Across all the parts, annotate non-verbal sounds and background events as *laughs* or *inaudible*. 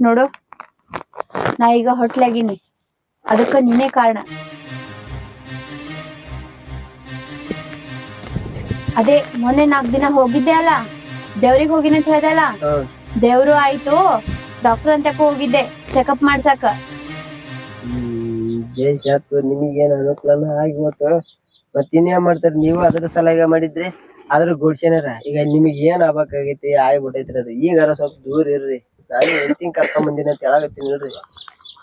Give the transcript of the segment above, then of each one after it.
ನೋಡು. ನಾ ಈಗ ಹೊಟ್ಲಾಗಿನಿ. ಅದಕ್ಕ ನೀನೇ ಕಾರಣ. ಅದೇ ಮೊನ್ನೆ ನಾಲ್ಕ್ ದಿನ ಹೋಗಿದ್ದೆ ಅಲ್ಲ? ದೇವ್ರಿಗೆ ಹೋಗಿನ ಅಂತ ಹೇಳ್ದಲ್ಲ ದೇವ್ರು ಆಯ್ತು ಡಾಕ್ಟರ್ ಅಂತ ಹೋಗಿದ್ದೆ ಚೆಕಪ್ ಮಾಡ್ಸಕ. ದೇಶ ನಿಮಗೇನು ಅನುಕೂಲ ಅನುಕೂಲನ ಆಗಿವತ್ತು ಮತ್ ಇನ್ನೇನ್ ಮಾಡ್ತಾರ? ನೀವು ಅದ್ರ ಸಲಹೆ ಮಾಡಿದ್ರಿ. ಆದ್ರ ಗುಡ್ಸೇನಾರ ಈಗ ನಿಮಗೆ ಏನ್ ಆಗ್ಬೇಕಾಗೈತಿ ಆಗ್ಬಿಟ್ಟೈತ್ರಿ ಅದು. ಈಗಾರ ಸ್ವಲ್ಪ ದೂರ ಇರ್ರಿ. ನಾನು ಹೆಂಡತಿನ್ ಕರ್ಕೊಂಡ್ ಬಂದಿನಿ ಅಂತ ಹೇಳಾಕತ್ತೀನಿ ನೋಡ್ರಿ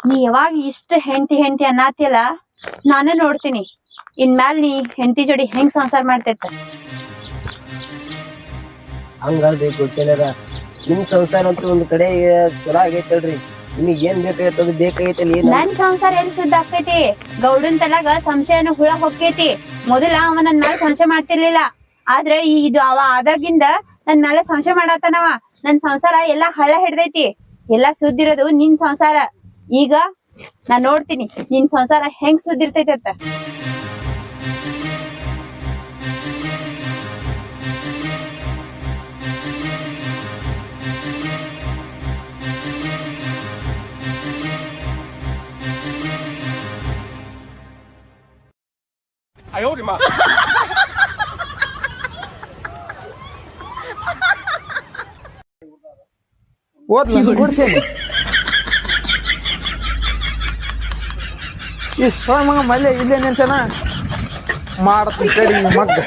ನೀ ಯಾವಾಗ ಇಷ್ಟ ಹೆಂಡತಿ ಹೆಂಡತಿ ಅನ್ನತಿಯಲ್ಲ ನಾನು ನೋಡ್ತೀನಿ. ಇನ್ಮ್ಯಾಲ್ ನೀ ಹೆಂಡತಿ ಜೋಡಿ ಹೆಂಗ್ ಸಂಸಾರ ಮಾಡ್ತೈತ ಹಂಗಲ್ರಿ ಗೋಡ್ಸೇನಾರ ನಿಮ್ ಸಂಸಾರ ಅಂತ ಒಂದ್ ಕಡೆ ಚಲೋ ಆಗೈತಲ್ರಿ. ನಿಮಗ್ ಏನ್ ಬೇಕಾಗೈತೆ ಅದು ಬೇಕಾಗೈತಲ್ಲ ಏನ್ ನನ್ ಸಂಸಾರ ಎಲ್ಲಿ ಶುದ್ಧ ಆಕೈತಿ ಗೌಡನ್ ತಲಾಗ ಸಂಶಯನ ಹುಳ ಹೊಕ್ಕೈತಿ. ಮೊದಲ ಅವ ನನ್ ಮ್ಯಾಲ ಸಂಶಯ ಮಾಡ್ತಿರ್ಲಿಲ್ಲ. ಆದ್ರೆ ಈ ಇದು ಅವ ಆದಾಗಿಂದ ನನ್ ಮ್ಯಾಲ ಸಂಶಯ ಮಾಡಾತನವ. ನನ್ ಸಂಸಾರ ಎಲ್ಲಾ ಹಳ್ಳ ಹಿಡ್ದೈತಿ, ಎಲ್ಲಾ ಸುದ್ದಿರೋದು ನಿನ್ ಸಂಸಾರ. ಈಗ ನಾ ನೋಡ್ತೀನಿ, ನಿನ್ ಸಂಸಾರ ಹೆಂಗ್ ಸುದ್ದಿರ್ತೈತಿ ಅಂತ. *laughs* ಓದ್ಲ ಗುಡ್ಸೇನಿ ಈ ಸೋಳ ಮಗ ಮಲ್ಲೆ ಇಲ್ಲೇ ನಿಂತಾನ ಮಾಡ್ತೀನಿ ಕಡಿ ಈ ಮಗ್ಗ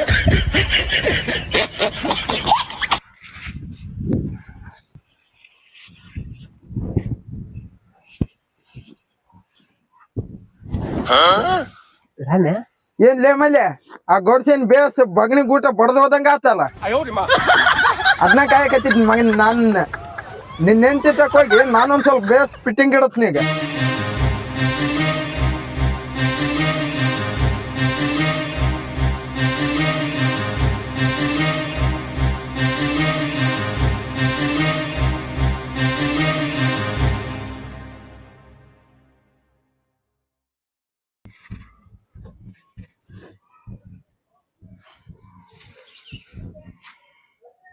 ರಾಮ್ಯ ಏನ್ ಲೇ ಮಲ್ಲೆ ಆ ಗೊಡ್ಸೇನ್ ಬೇಸ್ ಬಗನಿ ಗೂಟ ಬಡ್ದು ಹೋದಂಗ ಆತಲ್ಲ ಅದನ್ನ ಕಾಯಕತ್ತಿದ್ ಮಗನ್ ನಾನ್ ನಿನ್ನ ಹೆಂಡತಿ ಹೋಗಿ ಹೋಗಿ ನಾನೊಂದು ಸ್ವಲ್ಪ ಬೇಸ್ ಫಿಟ್ಟಿಂಗ್ ಇಡತ್ನಿ ಈಗ.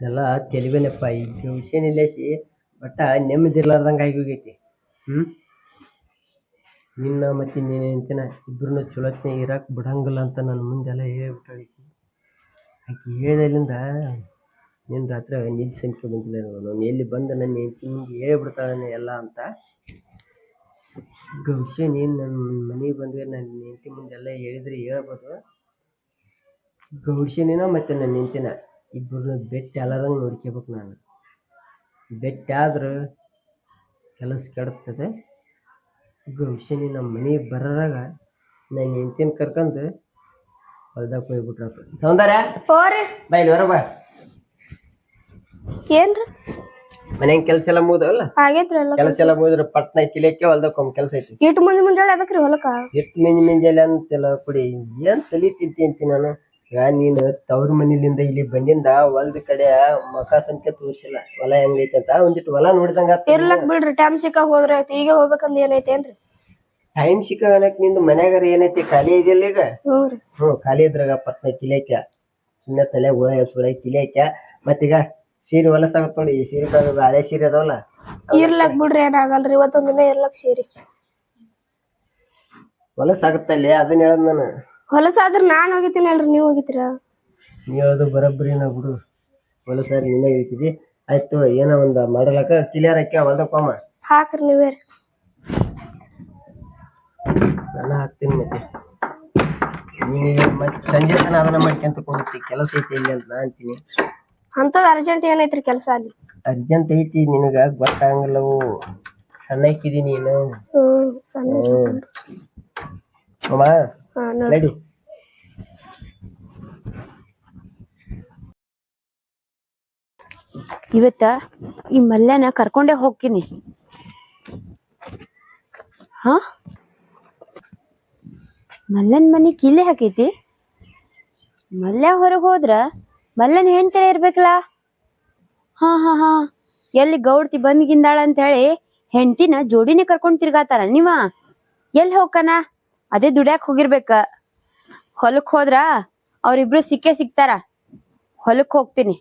ಎಲ್ಲ ತೆಲಿಬೇನಪ್ಪ ಈ ವಿಷಯ ನಿಲ್ಲೇಸಿ ನೆಮ್ಮದಿ ಇರ್ಲಾರ್ದಂಗೆ ಆಗಿ ಹೋಗೈತಿ. ಹ್ಮ್? ನಿನ್ನ ಮತ್ತು ನಿನ್ನ ಇಬ್ಬರನ್ನ ಚಲೋತ್ನೆ ಇರಾಕ್ ಬಿಡಂಗಿಲ್ಲ ಅಂತ ನನ್ನ ಮುಂದೆಲ್ಲ ಹೇಳ್ಬಿಟ್ಟಿ ಆಕೆ ಹೇಳ್ದಲ್ಲಿಂದ ನಿನ್ನ ರಾತ್ರಿ ನಿದ್ದೆ ಸಂಖ್ಯೆ ಬಂದಿಲ್ಲ ನಾನು ಎಲ್ಲಿ ಬಂದು ನನ್ನ ಹೆಂಡತಿ ಹೇಳ್ಬಿಡ್ತಾಳೆ ಎಲ್ಲ ಅಂತ. ಈಗ ವಿಷಯ ನೀನು ನನ್ನ ಮನೆಗೆ ಬಂದ್ರೆ ನನ್ನ ಹೆಂಡತಿ ಮುಂದೆಲ್ಲ ಹೇಳಿದ್ರೆ ಹೇಳ್ಬೋದು. ಗೌಡ್ಶನಿನ ಮತ್ತೆ ನನ್ನ ಹೆಂಡತಿನ. ಇಬ್ಬರನ್ನ ಬೆಟ್ಟ ಅಲ್ಲದಂಗೆ ನೋಡ್ಕೋಬೇಕು ನಾನು. ಬೆಟ್ಟಿ ಆದ್ರೆ ಕೆಲಸ ಕೆಡ್ತದೆ. ಗೌಡ್ಶನಿ ನಮ್ಮ ಮನೆಗೆ ಬರೋದಾಗ ನನ್ನ ಹೆಂಡ್ತಿನ ಕರ್ಕೊಂಡು ಹೊಲ್ದಾಗ ಹೋಗ್ಬಿಟ್ರಪ್ಪ ಸೌಂದರ್ಯ ಹೋರಿ. ಬೈಲಿ ಇಲ್ಲಿ ಹೊರ ಬಾ. ಏನ್ರಿ? ಮನ್ಯಾಗ ಕೆಲಸ ಎಲ್ಲ ಮುಗಿದವಲ್ಲ? ಆಗೇತ್ರಿ ಎಲ್ಲ ಕೆಲಸ ಎಲ್ಲ ಮುಗಿದ್ರೆ ಪಟ್ನ ಕಿಲಕ್ಕೆ ಹೊಲ್ದಕ್ಕೆ ಒಂದು ಕೆಲಸ ಐತಿ. ಇಟ್ಟು ಮುಂಜಿ ಮುಂಜಾನೆ ಅದಕ್ರಿ ಹೊಲಕ್ಕ? ಎಷ್ಟು ಮಿಂಜಿ ಮಿಂಜಾಲೆ ಅಂತೆಲ್ಲ ಕೊಡಿ ಏನ್ ತಲಿ ತಿಂತಿ ಅಂತಿ ನಾನು. ಈಗ ನೀನು ತವ್ರ ಮನಿಲಿಂದ ಇಲ್ಲಿ ಬಂದಿಂದ ಹೊಲ್ದ ಕಡೆ ಮಕ ಸಂಖ್ಯೆ ತೋರಿಸಿಲ್ಲ. ಹೊಲ ಹೆಂಗೈತೆ ಅಂತ ಒಂದಿಟ್ಟು ಹೊಲ ನೋಡಿದಂಗ ಇರ್ಲಕ್ ಬಿಡ್ರಿ ಟೈಮ್ ಸಿಕ್ಕ ಹೋದ್ರ ಆಯ್ತು. ಈಗ ಹೋಗ್ಬೇಕಂದ ಏನೈತೇನ್ರಿ ಟೈಮ್ ಸಿಕ್ಕನಕ್ನಿಂದ ಮನ್ಯಾಗಾರ ಏನೈತಿ? ಖಾಲಿ ಇದೆಯಲ್ಲ ಈಗ? ಹ್ಞೂ ರೀ. ಹ್ಞೂ ಖಾಲಿ ಇದ್ರಾಗ ಪಟ್ನ ಕಿಲಿಯಾಕ. ಸುಮ್ಮನೆ ತಲೆ ಹುಳ ಸುಳ ಕಿಲೇಕ ಮತ್ತೀಗ ಸೀರೆ ಹೊಲಸಾಗತ್ ನೋಡಿ ಈ ಸೀರೆ ಕಾಗೋದು ಹಳೆ ಸೀರೆ ಅದಾವಲ್ಲ? ಇರ್ಲಕ್ ಬಿಡ್ರಿ ಏನಾಗಲ್ರಿ ಇವತ್ತೊಂದ್ ದಿನ ಇರ್ಲಕ್ ಸೇರಿ. ಹೊಲಸಾಗತ್ತಲ್ಲಿ ಅದನ್ನ ಹೇಳದ್ ನಾನು. ಹೊಲಸಾದ್ರ ನಾನ್ ಹೋಗಿತೀನಲ್ರಿ ನೀವ್ ಹೋಗಿತೀರ ನೀ ಹೇಳೋದು ಬರೋಬ್ಬರಿ ನಾ ಬಿಡು. ಹೊಲಸಾರಿ ನೀನೇ ಹೇಳ್ತಿದ್ದಿ ಆಯ್ತು ಏನೋ ಒಂದು ಮಾಡಲಕ್ಕ. ಕ್ಲಿಯರ್ ಹಾಕಿ ಹೊಲ್ದಕ್ಕೊಮ್ಮ ಹಾಕ್ರಿ ನೀವೇ ರೀ. ನಾನು ಹಾಕ್ತೀನಿ ಮತ್ತೆ. ನೀನು ಮತ್ತೆ ಸಂಜೆ ತನ ಅದನ್ನ ಮಾಡ್ಕೊಂತ ಕೊಡ್ತಿ ಕೆಲಸ ಐತಿ ಇಲ್ಲಿ ಅಂತ ನಾ ಅಂತೀನಿ. ಅಂಥದ್ದು ಅರ್ಜೆಂಟ್ ಏನೈತ್ರಿ ಕೆಲಸ ಅಲ್ಲಿ? ಅರ್ಜೆಂಟ್ ಐತಿ ನಿನಗ ಗೊತ್ತಾಗಂಗಿಲ್ಲವು ಸಣ್ಣ ಇಕ್ಕಿದೀನಿ ನೀನು. ಹ್ಞೂ ಸಣ್ಣ ಅಮ್ಮ ಹಾ ನೋಡ್ರಿ ಇವತ್ತ ಈ ಮಲ್ಯನ ಕರ್ಕೊಂಡೆ ಹೋಗ್ತೀನಿ. ಹ? ಮಲ್ಲನ್ ಮನಿ ಕಿಲೆ ಹಾಕೈತಿ? ಮಲ್ಯ ಹೊರಗ್ ಹೋದ್ರ ಮಲ್ಲನ್ ಹೆಂಡ್ತಿ ಇರ್ಬೇಕಲ್ಲ? ಹಾ ಹಾ ಹಾ. ಎಲ್ಲಿ ಗೌಡ್ತಿ ಬಂದ್ಗಿಂದಾಳ ಅಂತ ಹೇಳಿ ಹೆಂಡ್ತಿನ ಜೋಡಿನೇ ಕರ್ಕೊಂಡ್ ತಿರ್ಗಾತಾರ ನೀವ? ಎಲ್ಲಿ ಹೋಗ್ಕನ? ಅದೇ ದುಡ್ಯಾಕ್ ಹೋಗಿರ್ಬೇಕ. ಹೊಲಕ್ ಹೋದ್ರ ಅವ್ರಿಬ್ರು ಸಿಕ್ಕೇ ಸಿಗ್ತಾರ. ಹೊಲಕ್ ಹೋಗ್ತೀನಿ.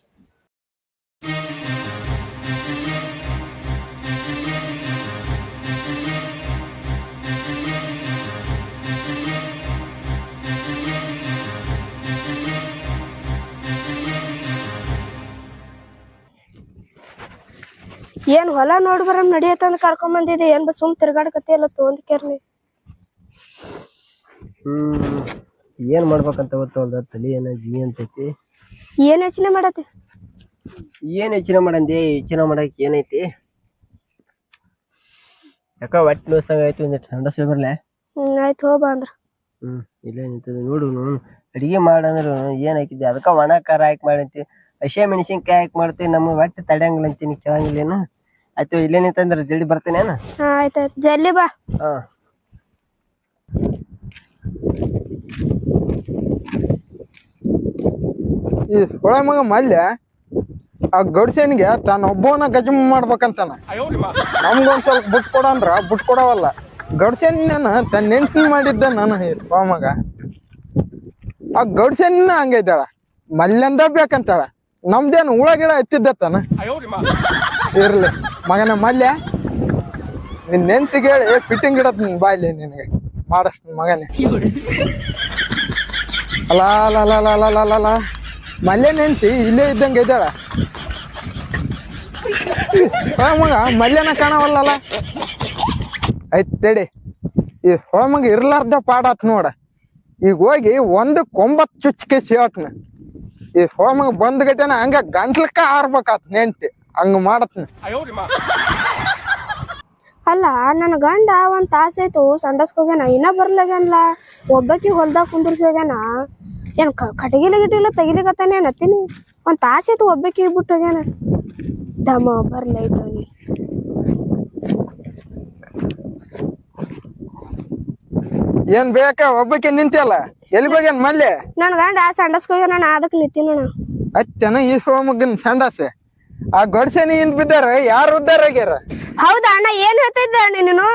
ಏನ್ ಹೊಲ ನೋಡಿ ಬರಂಗ ನಡಿಯತ್ತ ಕರ್ಕೊಂಡ್ ಬಂದಿದ್ದೆ? ಏನ್ ಸುಮ್ ತಿರ್ಗಾಡಕತ್ತಿ ಎಲ್ಲ ತೋಂದ್ಕೇರ್ಲಿ ಹ್ಮ್ ಏನ್ ಮಾಡ್ಬೇಕಂತ ಗೊತ್ತವಲ್ದ ತಲಿ ಏನ ಅಂತ ಅಂತೈತಿ? ಏನ್ ಯೋಚನೆ ಮಾಡತ್ತೆ? ಏನ್ ಯೋಚನೆ ಮಾಡಂದೆ? ಯೋಚನೆ ಮಾಡಕ್ ಏನೈತಿ? ಯಾಕ ಒಟ್ಟು ನೋಸಂಗ ಆಯ್ತು ಒಂದಿಟ್ಟು ಸಂಡಸ್ ಬರ್ಲೆ? ಹ್ಮ್ ಆಯ್ತು ಹೋಗ್ಬಾ ಅಂದ್ರ. ಹ್ಮ್ ಇಲ್ಲೇ ನಿಂತದ ನೋಡು ನೋಡು. ಅಡಿಗೆ ಮಾಡಂದ್ರ ಏನ್ ಹಾಕಿದ್ದೆ? ಅದಕ್ಕ ಒಣ ಖಾರ ಹಾಕಿ ಮಾಡಂತಿ. ಹಸಿ ಮೆಣಸಿನ್ಕಾಯಿ ಹಾಕಿ ಮಾಡ್ತೀವಿ ನಮ್ಗೆ ಒಟ್ಟು ತಡೆಯಂಗಿಲ್ಲ ಅಂತೀನಿ ಕೇಳಂಗಿಲ್ಲೇನು? ಆಯ್ತು ಇಲ್ಲೇ ನಿಂತಂದ್ರ ಜಲ್ದಿ ಬರ್ತೇನೇನ ಆಯ್ತಾಯ್ತು ಜಲ್ದಿ ಬಾ. ಹಾ. ಈ ಹೊಳ ಮಗ ಮಲ್ಯ ಆ ಗಡ್ಸೇನಿಗೆ ತನ್ನ ಒಬ್ಬವನ ಗಜಮ್ ಮಾಡ್ಬೇಕಂತಾನ. ನಮ್ಗೊಂದ್ ಸ್ವಲ್ಪ ಬುಟ್ ಕೊಡಂದ್ರ ಬುಟ್ ಕೊಡವಲ್ಲ. ಗಡ್ಸೇನ ತನ್ನ ನೆಂಟಿನ ಮಾಡಿದ್ದ ನಾನು ಹೊಳ ಮಗ. ಆ ಗಡ್ಸೇನ ಹಂಗೈತಾಳ ಮಲ್ಯಂದ ಬೇಕಂತಾಳ. ನಮ್ದೇನು ಹುಳ ಗಿಡ ಎತ್ತಿದ್ದತ್ತಾನ ಇರ್ಲಿ. ಮಗನ ಮಲ್ಯ ನಿನ್ ನೆಂಟಿಗೆ ಹೇಳಿ ಫಿಟ್ಟಿಂಗ್ ಇಡತ್ ಬಾಯ್ಲಿ ನಿನಗೆ. ಮಾಡಷ್ಟು ಮಗನೇ. ಅಲ್ಲ ಅಲ್ಲ ಅಲ್ಲ ಅಲ್ಲ ಅಲ್ಲ ಅಲ್ಲ ಮಲ್ಲೆ ನೆನ್ಸಿ, ಇಲ್ಲೇ ಇದ್ದಂಗೆ ಇದ್ದಾಳ. ಮಗ, ಮಲ್ಯನ ಕಾಣವಲ್ಲಲ್ಲ ಆಯ್ತ್, ತಡಿ. ಈ ಹೋಮಗ ಮಗ ಇರ್ಲಾರ್ದ ಪಾಡಾತ್ ನೋಡ. ಈಗ ಹೋಗಿ ಒಂದು ಕೊಂಬತ್ ಚುಚ್ಚಿಕೆ ಸೇವತ್ನ ಈ ಹೊಳ ಮಗ ಬಂದ್ ಗಟೆನ ಹಂಗ ಗಂಟ್ಲಕ್ಕ ಆರ್ಬೇಕಾತ್ ನೆಂಟಿ. ಹಂಗ ಮಾಡತ್ನ. ಅಲ್ಲ ನನ್ನ ಗಂಡ ಒಂದು ತಾಸ ಆಯ್ತು ಸಂಡಸ್ಕ್ ಹೋಗ್ಯಾನ ಇನ್ನ ಬರ್ಲಾಗ್ಯಾನಲ್ಲ ಒಬ್ಬಾಕಿ ಹೊಲ್ದಾಗ ಕುಂದಿರ್ಸಿ ಹೋಗ್ಯಾನ. ಏನು ಕ- ಕಟಗಿಲಿ ಗಿಟಿಲ್ಲ ತೆಗಿಲಿಕತ್ತಾನೆ ನತ್ತೀನಿ ಒಂದು ತಾಸ ಆಯ್ತು ಒಬ್ಬಾಕಿ ಬಿಟ್ಟು ಹೋಗ್ಯಾನ. ದಮ ಬರ್ಲೈತ ಏನ್ ಬೇಕ? ಒಬ್ಬಕ್ಕೆ ನಿಂತಿಯಲ್ಲ? ಎಲ್ಲಿಗೆ ಹೋಗ್ಯಾನ ಮಲ್ಲೆ? ನನ್ನ ಗಂಡ ಸಂಡಸ್ಗೆ ಹೋಗ್ಯಾನ ನಾ ಅದಕ್ ನಿಂತಿನ ಅತ್ತೆನ ಈ ಸೋಮಗನ್ ಸಂಡಾಸೆ. ಆ ಗೊಡ್ಸೆನಿ ಹಿಂದ್ ಬಿದ್ದಾರ? ಯಾರು ಉದ್ದಾರ ಆಗ್ಯಾರ? ಹೌದಾ ಅಣ್ಣ ಏನ್ ಹೇಳ್ತಿದ್ದ ನೀನು?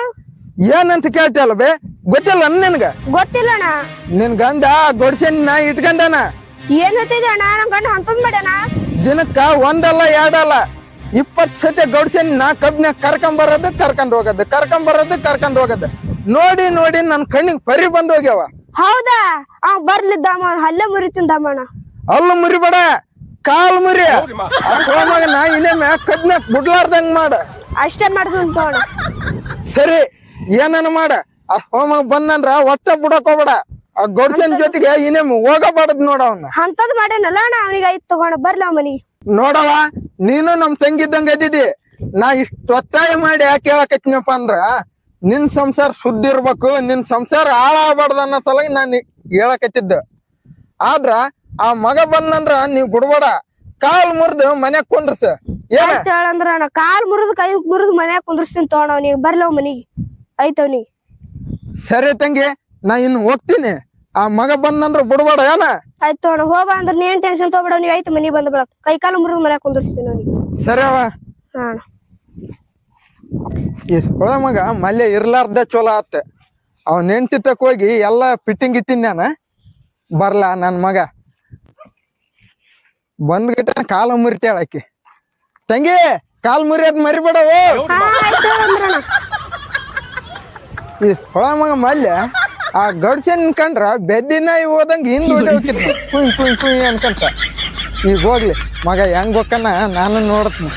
ಏನಂತ ಕೇಳ್ತಲ್ಲ ಬೇ? ಗೊತ್ತಿಲ್ಲ ಅನ್ ನಿನ್ಗ? ಗೊತ್ತಿಲ್ಲ ಅಣ್ಣ. ನಿನ್ ಗಂಡ ಗೊಡ್ಸೆ ಗಡ್ಸೆನ ಇಟ್ಕಂಡನ? ಏನ್ ಹೇಳ್ತಿದ್ದೆ ಅಣ್ಣ? ಗಂಡ ಅಂತದ್ ದಿನಕ್ಕ ಒಂದಲ್ಲ ಎರಡಲ್ಲ. ಇಪ್ಪತ್ ಸತಿ ಗಡ್ಸೆನ ಕಬ್ನ ಕರ್ಕೊಂಡ್ ಬರೋದು ಕರ್ಕೊಂಡ್ ಹೋಗೋದು ಕರ್ಕೊಂಡ್ ಬರೋದು ಕರ್ಕೊಂಡ್ ಹೋಗೋದು. ನೋಡಿ ನೋಡಿ ನನ್ ಕಣ್ಣಿಗೆ ಪರಿ ಬಂದ್ ಹೋಗ್ಯಾವ. ಹೌದಾ? ಅವ್ ಬರ್ಲಿದ್ದ ಅಮ್ಮ ಹಲ್ಲೆ ಮುರಿತೀನಿ ದಮ್ಮಣ್ಣ ಅಲ್ಲ ಮುರಿಬೇಡ. ಕಾಲ್ ಮುರಿ. ನಾ ಇನ್ನೇ ಇನ್ನೊಮ್ಮೆ ಕಬ್ನ್ಯಾಗ ಬಿಡ್ಲಾರ್ದಂಗ್ ಮಾಡ. ಅಷ್ಟೇ ಮಾಡ್ತೀನಿ ಸರಿ ಏನನ ಮಾಡ. ಆ ಹೋಮ ಬಂದಂದ್ರ ಒಟ್ಟ ಬಿಡಕ್ ಹೋಗ್ಬೇಡ. ಆ ಗೊಡ್ಸನ್ ಜೊತೆಗೆ ಇನ್ನೇ ಹೋಗಬಾರ್ದು ನೋಡ ಅವ್ನ. ಅಂತದ್ ಮಾಡೇನಲ್ಲ ಅಣ್ಣ ಅವನಿಗೆ ಐತ್ ತಗೋಣ ಬರ್ಲ ಮನಿಗೆ. ನೋಡವ ನೀನು ನಮ್ ತಂಗಿದ್ದಂಗ ಅದಿದಿ. ನಾ ಇಷ್ಟ ಒತ್ತಾಯ ಮಾಡಿ ಯಾಕೆ ಹೇಳಕತ್ನಪ್ಪ ಅಂದ್ರ ನಿನ್ ಸಂಸಾರ ಶುದ್ಧ ಇರ್ಬೇಕು ನಿನ್ ಸಂಸಾರ ಹಾಳಾಗಬಾರ್ದು ಅನ್ನೋ ಸಲ ನಾನು ಹೇಳಕತ್ತಿದ್ದ. ಆದ್ರ ಆ ಮಗ ಬಂದಂದ್ರ ನೀವ್ ಬಿಡ್ಬೇಡ. ಕಾಲ್ ಮುರಿದು ಮನ್ಯಾಗ ಕುಂದ್ರಸ. ಏನ? ಆಯ್ತ್ ಹೇಳಂದ್ರ ಅಣ್ಣ ಕಾಲ್ ಮುರಿದು ಕೈ ಮುರಿದು ಮನ್ಯಾಗ ಕುಂದ್ರಸ್ತೀನಿ ತಗೋಣ ಅವ್ನಿಗೆ ಬರ್ಲ ಮನಿಗೆ. ಐತ್ ನೀ ಸರಿ ತಂಗಿ ನಾ ಇನ್ ಹೋಗ್ತೀನಿ. ಆ ಮಗ ಬಂದಂದ್ರ ಬಿಡ್ಬೇಡ ಏನ? ಆಯ್ತು ತಗೋಣ ಹೋಗ ಅಂದ್ರ ನೀನ್ ಟೆನ್ಷನ್ ತಗೋಬೇಡ ಅವ್ನಿಗೆ ಐತ್ ಮನಿಗೆ ಬಂದ ಬಿಡಕ್. ಕೈ ಕಾಲು ಮುರಿದು ಮನ್ಯಾಗ ಕುಂದ್ರಸ್ತೀನಿ ಅವ್ನಿಗೆ. ಸರಿ ಅವ ಹಾ ಅಣ್ಣ. ಈ ಮಗ ಮಲ್ಲೆ ಇರ್ಲಾರ್ದ ಚಲೋ ಆತ. ಅವ್ ಹೆಂಡತಿ ತಕ ಹೋಗಿ ಎಲ್ಲಾ ಫಿಟ್ಟಿಂಗ್ ಇಟ್ಟಿನ್ಯಾನ? ಬರ್ಲಾ ನನ್ ಮಗ. ಬಂದ್ಗಿಟ್ಟ ಕಾಲ ಮುರಿತಾಳ ಆಕಿ. ತಂಗಿ ಕಾಲ್ ಮುರಿಯೋದ್ ಮರಿಬೇಡವು? ಈ ಹೊಳ ಮಗ ಮಲ್ಯ ಆ ಗಡ್ಸನ್ ಕಂಡ್ರ ಬೆದ್ದಿನ ಹೋದಂಗ ಹಿಂದ್ ಕುಯ್ ಕುಯ್ ಕುಯ್ ಅನ್ಕಂತ. ಈಗ ಹೋಗ್ಲಿ ಮಗ ಹೆಂಗ್ ಹೋಕನ ನಾನು ನೋಡ್ತೀನಿ.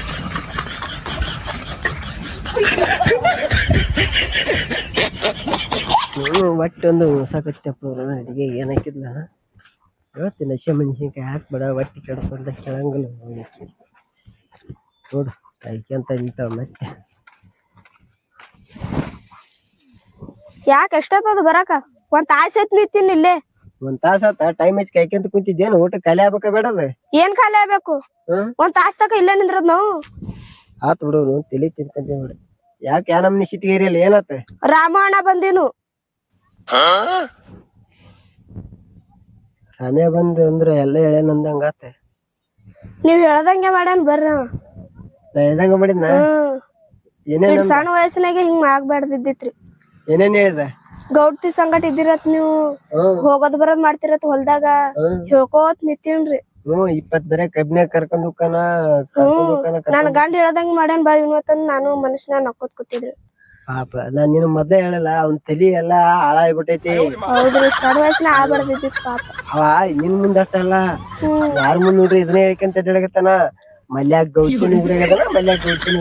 ಒಟ್ಟೊಂದು ಹೊಸಕತ್ತಪ್ಪ ಅಡಿಗೆ ಏನು ಹಾಕಿದ್ಲ ಹೇಳ್ತೀನಿ ಹಸಿ ಮೆಣಸಿನ್ಕಾಯಿ ಹಾಕ್ಬೇಡ ಹೊಟ್ಟೆ ಕೆಡ್ಕೊಂಡ ಕೇಳಂಗಿಲ್ಲ ಹೋಗಿ ನೋಡು ಕಾಯ್ಕೊಂತ ನಿಂತಾವ ಮತ್ತೆ. ಯಾಕೆ ಎಷ್ಟೊತ್ತದ ಬರಾಕ? ಒಂದ್ ತಾಸ ಐತ್ ನಿಂತೀನಿ ಇಲ್ಲೇ. ಒಂದ್ ತಾಸ ಆತ ಟೈಮ್ ಹಚ್ಚಿ ಕಾಯ್ಕೊಂತ ಕುಂತಿದ್ದೇನು? ಊಟ ಖಾಲಿ ಆಗ್ಬೇಕ ಬೇಡದ ಏನ್ ಖಾಲಿ ಆಗ್ಬೇಕು? ಹ್ಮ್ ಒಂದ್ ತಾಸ ತಕ ಇಲ್ಲೇ ನಿಂದ್ರದ್ ನಾವು. ಆತ್ ಬಿಡು ತಿಳಿ ತಿನ್ಕೊಂತೀವಿ ನೋಡಿ. ಯಾಕೆ ಯಾ ನಮ್ನಿ ಸಿಟ್ಟಿಗೇರಿಯಲ್ಲ ಏನತ್ತ ರಾಮಣ್ಣ ಬಂದಿನು. ರಾಮ್ಯ ಬಂದ್ ಅಂದ್ರ ಎಲ್ಲ ಅಂದಂಗ ಆತ. ನೀವ್ ಹೇಳ್ದಂಗೆ ಮಾಡ್ಯಾನ ಬರ್ರಿ ಅವ. ನಾ ಹೇಳ್ದಂಗ ಮಾಡಿದ್ನ? ಹ್ಮ್. ಏನೇನ್ ಇಷ್ಟ್ ಸಣ್ಣ ವಯಸ್ಸಿನಾಗೆ ಹಿಂಗ್ ಆಗ್ಬಾರ್ದಿದ್ದಿತ್ರಿ ಏನೇನ್ ಹೇಳಿದ? ಗೌಡ್ತಿ ಸಂಗಟ ಇದ್ದಿರತ್ ನೀವು. ಹ್ಮ್. ಹೋಗೋದ್ ಬರೋದ್ ಮಾಡ್ತಿರತ್ ಹೊಲ್ದಾಗ. ಹ್ಮ್. ಹೇಳ್ಕೋತ್ ನಿತ್ತೀನ್ರಿ ಹ್ಮ್ ಇಪ್ಪತ್ ಬೇರೆ ಕಬ್ನ್ಯಾಗ ಕರ್ಕೊಂಡ್ ಹೋಗ್ಕನ ಕರ್ಕೊಂಡ್ ನನ್ ಗಂಡ ಹೇಳ್ದಂಗ ಮಾಡ್ಯಾನ್ ಬಾ ಇವತ್ತಂದ್ ನಾನು ಮನುಷ್ಯನ ನಕ್ಕೋತ್ ಕೂತಿದ್ರಿ. ಪಾಪ ನಾನ್ ನಿನ್ ಮೊದ್ಲೇ ಹೇಳಲ್ಲ ಅವ್ನ್ ತಲಿ ಎಲ್ಲಾ ಹಾಳಾಗ್ಬಿಟ್ಟೈತಿ. ಹೌದ್ರಿ ಪಾಪ. ಅವ ನಿನ್ ಮುಂದ ಅಷ್ಟಲ್ಲ. ಯಾರ ಮುಂದ್ ನೋಡ್ರಿ ಇದನ್ನ ಹೇಳ್ಕಂತ ಹೇಳಕತ್ತಾನ ಮಲ್ಯಾಗ ಗೌಸಿನ ಊರಾಗದನ ಮಲ್ಯಾಗ ಗೌಸಿನ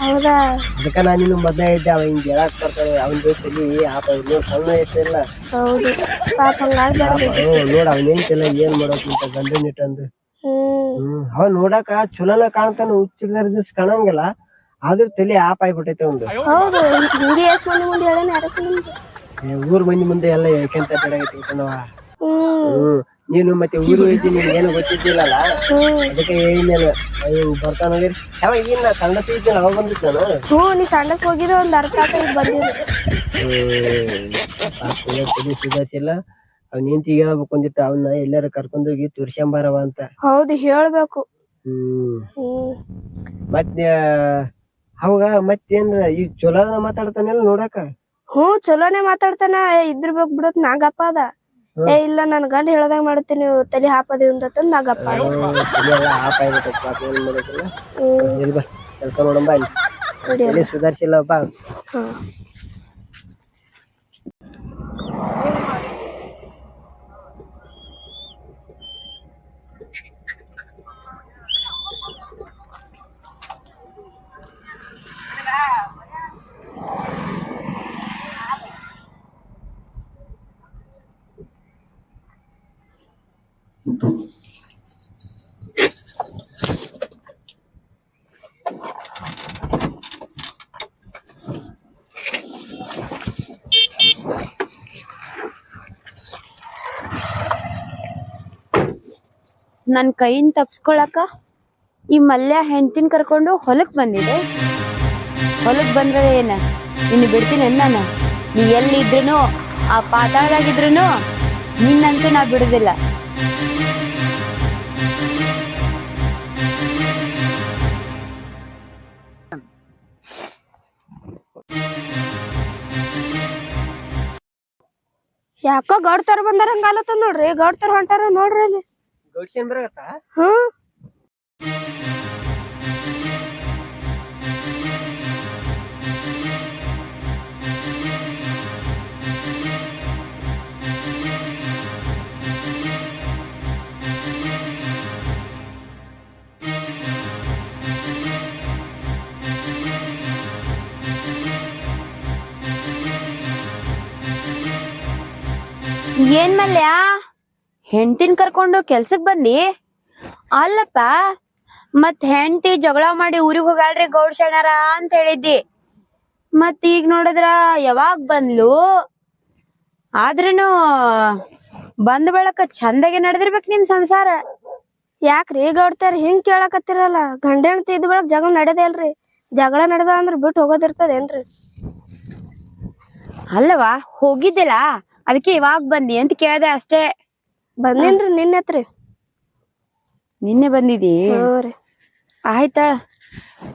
ಹೌದಾ? ಅದಕ್ಕ ನಾನ್ ನಿನ್ ಮೊದ್ಲ ಹೇಳಿದ್ದೆ ಅವ ಹಿಂಗ್ ಹೇಳಕ್ ಬರ್ತಾನೆ ಅವನ್ ಜೊತೆಲಿ ಆಪ ಇನ್ನೂ ಸಣ್ಣ ಐತಿಲ್ಲ ಹೌದು. ಪಾಪ ನೋಡ್ ಅವನೇಂತಿಲ್ಲ ಏನ್ ಮಾಡೋಕಂತ ಗಂಡನ ಇಟ್ಟಂದು. ಹ್ಮ್. ಹ್ಮ್ ಅವ ನೋಡಾಕ ಚಲೋನ ಕಾಣ್ತಾನ ಹುಚ್ಚಿಲ್ದಾರ ದಿವ್ಸ ಕಾಣಂಗಿಲ್ಲ. ಆದ್ರೂ ತಲೆ ಆಪ್ ಆಗ್ಬಿಟ್ಟೈತೆ ಒಂದು. ಹೌದು ಹಿಂಗೆ ಎಷ್ಟ್ ಮಂದಿ ಮುಂದೆ ಹೇಳೇನ ಯಾರಕ್ಕೆ ನಿಮ್ಗೆ ಊರ್ ಮಂದಿ ಮುಂದೆ ಎಲ್ಲ ಯಾಕೆಂತ ಬಿಡಾಗೈತಿ ಕಣವ ಹ್ಮ್. ನೀನು ಮತ್ತೆ ಊರು ಐತಿ ನಿನ್ಗೆ ಏನು ಗೊತ್ತಿದ್ದಿಲ್ಲಲ್ಲ? ಅದಕ್ಕೆ ಏನೇನು ಅಯ್ಯೋ ಬರ್ತಾನ ಯಾವ ಈಗ ನಾ ಸಣ್ಣ ಅವಾಗ ಬಂದಿತ್ತು ಹ್ಞೂ ನೀ ಸಂಡಸ್ ಹೋಗಿದ್ರೆ ಒಂದ್ ಅರ್ಧ ತಾಸು ಈಗ ಬಂದಿರಿ ತಲೆ ಸುಧಾರಿಸಿಲ್ಲ ಅವ್ನ ನಿಂತಿಗೆ ಹೇಳ್ಬೇಕು ಅಂದಿತ್ತು ಅವನ್ನ ಎಲ್ಲಾರ ಕರ್ಕೊಂಡೋಗಿ ತುರ್ಸ್ಕೊಂಬಾರವ ಅಂತ. ಹೌದು ಹೇಳ್ಬೇಕು. ಹ್ಮ್. ಹ್ಮ್. ಮತ್ತೆ ಅವಾಗ ಮತ್ತೇನ್ರ ಈಗ ಚಲೋನ ಮಾತಾಡ್ತಾನೆಲ್ಲ ನೋಡಾಕ? ಹ್ಞೂ ಚಲೋನೆ ಮಾತಾಡ್ತಾನ. ಏ ಇದ್ರ ಬಗ್ಗೆ ಬಿಡತ್ ನಾಗಪ್ಪ ಅದ. ಏ ಇಲ್ಲ ನನ್ ಗಂಡ ಹೇಳ್ದಂಗ ಮಾಡ್ತೀನಿ ನೀವು ತಲೆ ಹಾಪದಿ ಅಂತಂದ್ ನಾ ಗಪ್ಪ ಅದ. ಕೆಲಸ ನೋಡಂಬ ಅಲ್ಲಿ ನೋಡಿ ತಲೆ ಸುಧಾರಿಸಿಲ್ಲ ಬಾ. ಹಾ ನನ್ ಕೈಯಿಂದ ತಪ್ಸ್ಕೊಳಕ ಈ ಮಲ್ಯ ಹೆಂಡತಿನ ಕರ್ಕೊಂಡು ಹೊಲಕ್ ಬಂದಿದೆ. ಹೊಲಕ್ ಬಂದ್ರೆ ಏನ? ನಿನ್ನ ಬಿಡ್ತೀನಿ ನಾನು ನೀ ಎಲ್ಲಿ ಇದ್ರುನು ಆ ಪಾತಾಳದಾಗಿದ್ರುನು, ನಿನ್ನಂತೂ ನಾ ಬಿಡುದಿಲ್ಲ. ಯಾಕೋ ಗೌಡ್ತಾರ ಬಂದಾರ ಹಂಗಾಲತ್ತ ನೋಡ್ರಿ ಗೌಡ್ತಾರ ಹೊಂಟಾರ ನೋಡ್ರಿ ಅಲ್ಲಿ. ಗೌಡ್ಸೇನ್ ಬರಗತ್ತ ಹ್ಮ್. ಏನ್ ಮಲ್ಯ? ಹೆಂಡತಿನ ಕರ್ಕೊಂಡು ಕೆಲ್ಸಕ್ ಬಂದಿ ಅಲ್ಲಪ್ಪ ಮತ್ ಹೆಂಡತಿ ಜಗಳ ಮಾಡಿ ಊರಿಗೆ ಹೋಗ್ಯಾಳ್ರಿ ಗೌಡ್ ಅಂತ ಹೇಳಿದ್ದಿ. ಮತ್ ಈಗ ನೋಡಿದ್ರ ಯಾವಾಗ ಬಂದ್ಲು? ಆದ್ರೂನು ಬಂದ ಬಳಕ ಚಂದಾಗಿ ನಡೆದಿರ್ಬೇಕ್ ನಿಮ್ ಸಂಸಾರ. ಯಾಕ್ರಿ ಗೌಡ್ತಾರ ಹಿಂಗ್ ಕೇಳಕತ್ತಿರಲ್ಲ? ಗಂಡ ಹೆಂಡತಿ ಇದ್ ಬಳಕ ಜಗಳ ನಡೆದೇ ಇಲ್ರಿ. ಜಗಳ ನಡೆದ ಅಂದ್ರ ಬಿಟ್ಟು ಹೋಗೋದಿರ್ತದೇನ್ರಿ ಅಲ್ಲವಾ, ಹೋಗಿದ್ದಿಲ್ಲ? ಅದಕ್ಕೆ ಇವಾಗ ಬಂದಿ ಅಂತ ಕೇಳ್ದೆ ಅಷ್ಟೇ. ಬಂದೇನ್ರಿ ನಿನ್ನೆತ್ರಿ ನಿನ್ನೆ ಬಂದಿದಿ? ಹ್ಞೂ ಆಯ್ತಾ? ಆಯ್ತಾಳ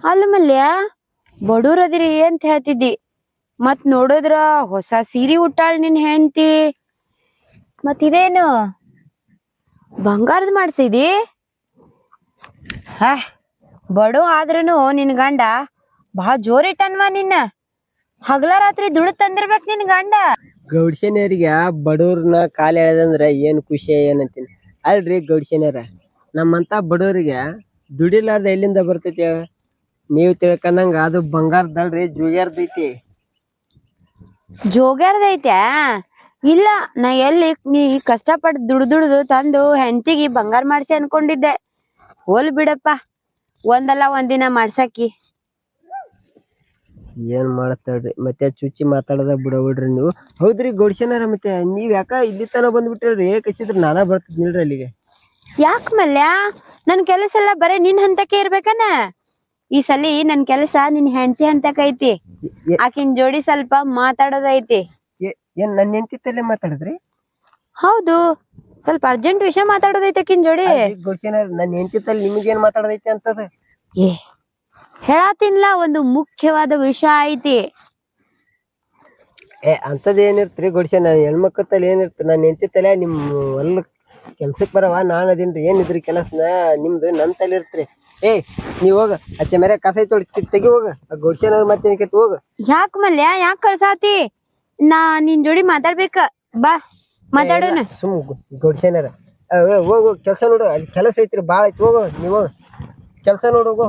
ಅಲ್ಲ ಮಲ್ಯ ಬಡೂರದಿರಿ ಅಂತ ಹೇಳ್ತಿದ್ದಿ? ಮತ್ ನೋಡಿದ್ರ ಹೊಸ ಸೀರೆ ಉಟ್ಟಾಳ ನಿನ್ ಹೆಂಡ್ತಿ. ಮತ್ ಇದೇನು? ಬಂಗಾರದ ಮಾಡ್ಸಿದಿ? ಹಾ ಬಡು ಆದ್ರೂನು ನಿನ್ ಗಂಡ ಬಹಳ ಜೋರಿಟ್ಟನ್ವಾ ನಿನ್ನ. ಹಗಲ ರಾತ್ರಿ ದುಡ್ ತಂದಿರ್ಬೇಕ್ ನಿನ್ ಗಂಡ. ಗೌಡ್ಸೇನಿಯರಿಗೆ ಬಡವ್ರನ್ನ ಕಾಲು ಎಳೆದಂದ್ರ ಏನ್ ಖುಷಿ ಏನಂತೀನಿ ಅಲ್ರಿ ಗೌಡ್ಸೇನಿಯರ ನಮ್ಮಂತ ಬಡವರಿಗೆ ದುಡಿಲಾರ್ದ ಎಲ್ಲಿಂದ ಬರ್ತೈತಿ? ನೀವು ತಿಳ್ಕೊಂಡಂಗ ಅದು ಬಂಗಾರದಲ್ರಿ, ಜುಗ್ಯಾರ್ದೈತಿ. ಜೋಗ್ಯಾರ್ದೈತೆ ಇಲ್ಲ, ನಾ ಎಲ್ಲಿ ನೀ ಕಷ್ಟಪಟ್ಟು ದುಡ್ದು ದುಡ್ದು ತಂದು ಹೆಂಡತಿಗೆ ಬಂಗಾರ ಮಾಡ್ಸಿ ಅನ್ಕೊಂಡಿದ್ದೆ. ಹೋಲ್ ಬಿಡಪ್ಪ, ಒಂದಲ್ಲ ಒಂದಿನ ಮಾಡ್ಸಕ್ಕಿ. ಏನ್ ಮಾಡ್ತಾಳ್ರಿ ಮತ್ತೆ ಚುಚ್ಚಿ ಮಾತಾಡದ ಬಿಡಬಿಡ್ರಿ ನೀವು. ಹೌದ್ರಿ ಗೌಡ್ಸೇನಾರ ಮತ್ತೆ ನೀವ್ ಯಾಕ ಇಲ್ಲಿ ತನ ಬಂದ್ಬಿಟ್ರಿ ಕಸಿದ್ರ ನಾನ ಬರ್ತಿದ್ನಿಲ್ರಿ ಅಲ್ಲಿಗೆ. ಯಾಕ ಮಲ್ಯ? ನನ್ ಕೆಲಸ ಎಲ್ಲ ಬರೇ ನಿನ್ ಹಂತಕ್ಕೆ ಇರ್ಬೇಕನ? ಈ ಸಲಿ ನನ್ ಕೆಲಸ ನಿನ್ ಹೆಂಡತಿ ಹಂತಕ್ ಐತಿ. ಆಕಿನ್ ಜೋಡಿ ಸ್ವಲ್ಪ ಮಾತಾಡೋದೈತಿ ಏ- ಏನ್ ನನ್ನ ಹೆಂಡತಿ ಮಾತಾಡಿದ್ರಿ? ಹೌದು. ಸ್ವಲ್ಪ ಅರ್ಜೆಂಟ್ ವಿಷಯ ಮಾತಾಡೋದೈತಿ ಆಕಿನ್ ಜೋಡಿ. ಗೌಡ್ಸೇನಾರ ನನ್ನ ಹೆಂಡತಿ ತಲ್ಲಿ ನಿಮಗೇನ್ ಮಾತಾಡೋದೈತಿ ಅಂತದ? ಏ ಹೇಳಾತಿನ್ಲ ಒಂದು ಮುಖ್ಯವಾದ ವಿಷಯ ಐತಿ. ಏ ಅಂತದ್ ಏನಿರ್ತ್ರಿ ನಾನು ಹೆಣ್ಮಕ್ಳ ತಲೆ ಏನಿರ್ತ ನನ್ನ ಹೆಂಡತಿ ತಲೆ ನಿಮ್ ಹೊಲ ಕೆಲ್ಸಕ್ಕೆ ಬರವ ನಾನ್ ಅದೇನ್ರಿ ಏನಿದ್ರಿ ಕೆಲಸನ ನಿಮ್ದು ನನ್ ತಲೆ ಇರ್ತ್ರಿ. ಏ ನೀವ್ ಹೋಗ ಅಚ್ಚೆ ಮೇರೆ ಕಸ ಐತಿ ತೆಗಿ ಹೋಗ ಗೌಡ್ಸೇನವ್ರ ಮತ್ತೆ ಹೋಗ. ಯಾಕ ಮಲ್ಯ ಯಾಕ ಕಳ್ಸಾತಿ? ನಾ ನಿನ್ ಜೋಡಿ ಮಾತಾಡ್ಬೇಕ ಬಾ ಮಾತಾಡೋಣ. ಸುಮ್ ಗೌಡ್ಸೇನಾರ ಹೋಗು ಕೆಲಸ ನೋಡು ಅಲ್ಲಿ ಕೆಲಸ ಐತ್ರಿ ಬಾಳ ಐತಿ ಹೋಗು ನೀವ್ ಹೋಗ. ಕೆಲಸ ನೋಡೋಗು